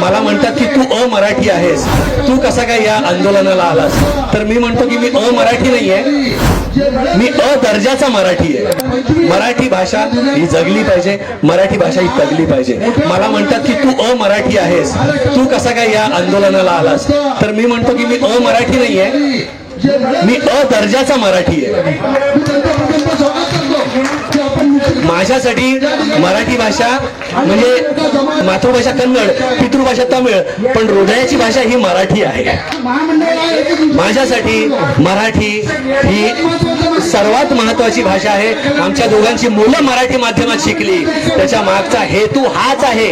मला म्हणतात की तू अमराठी आहेस. तू कसा काय या आंदोलनाला आलास? तर मी म्हणतो की मी अमराठी नाहीये. मी अ दर्जाचा मराठी आहे. मराठी भाषा ही जगली पाहिजे. मराठी भाषा ही तगली पाहिजे. मला म्हणतात की तू अमराठी आहेस. तू कसा काय या आंदोलनाला आलास? तर मी म्हणतो की मी अमराठी नाहीये. मी अ दर्जाचा मराठी आहे. माझ्यासाठी मराठी भाषा म्हणजे मातृभाषा कन्नड पितृभाषा तमिळ पण हृदयाची भाषा ही मराठी आहे. माझ्यासाठी मराठी ही सर्वात महत्वाची भाषा आहे. आमच्या दोघांची मुलं मराठी माध्यमात शिकली. त्याच्या मागचा हेतू हाच आहे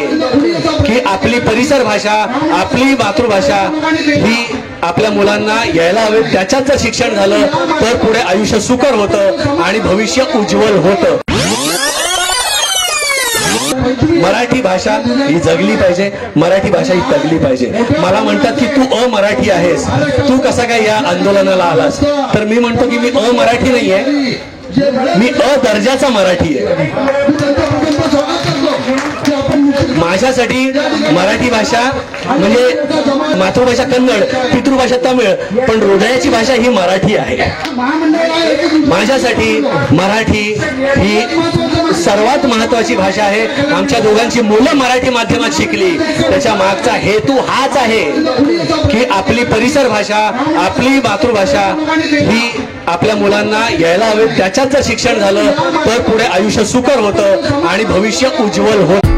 की आपली परिसर भाषा आपली मातृभाषा ही आपल्या मुलांना यायला हवे. त्याच्यात जर शिक्षण झालं तर पुढे आयुष्य सुकर होतं आणि भविष्य उज्ज्वल होतं. मराठी भाषा ही जगली पाहिजे मराठी भाषा ही तगली पाहिजे. मला म्हणतात की तू अमराठी आहेस. तू कसा काय या आंदोलनाला आलास? तर मी म्हणतो की मी अमराठी नाहीये. मी अ दर्जाचा मराठी आहे. माझ्यासाठी मराठी भाषा म्हणजे मातृभाषा कन्नड पितृभाषा तमिळ पण हृदयाची भाषा ही मराठी आहे. माझ्यासाठी मराठी ही सर्वात महत्वाची भाषा आहे. आमच्या दोघांची मुलं मराठी माध्यमात शिकली. त्याच्या मागचा हेतू हाच आहे की आपली परिसर भाषा आपली मातृभाषा ही आपल्या मुलांना यायला हवे. त्याच्यात जर शिक्षण झालं तर पुढे आयुष्य सुकर होतं आणि भविष्य उज्ज्वल होतं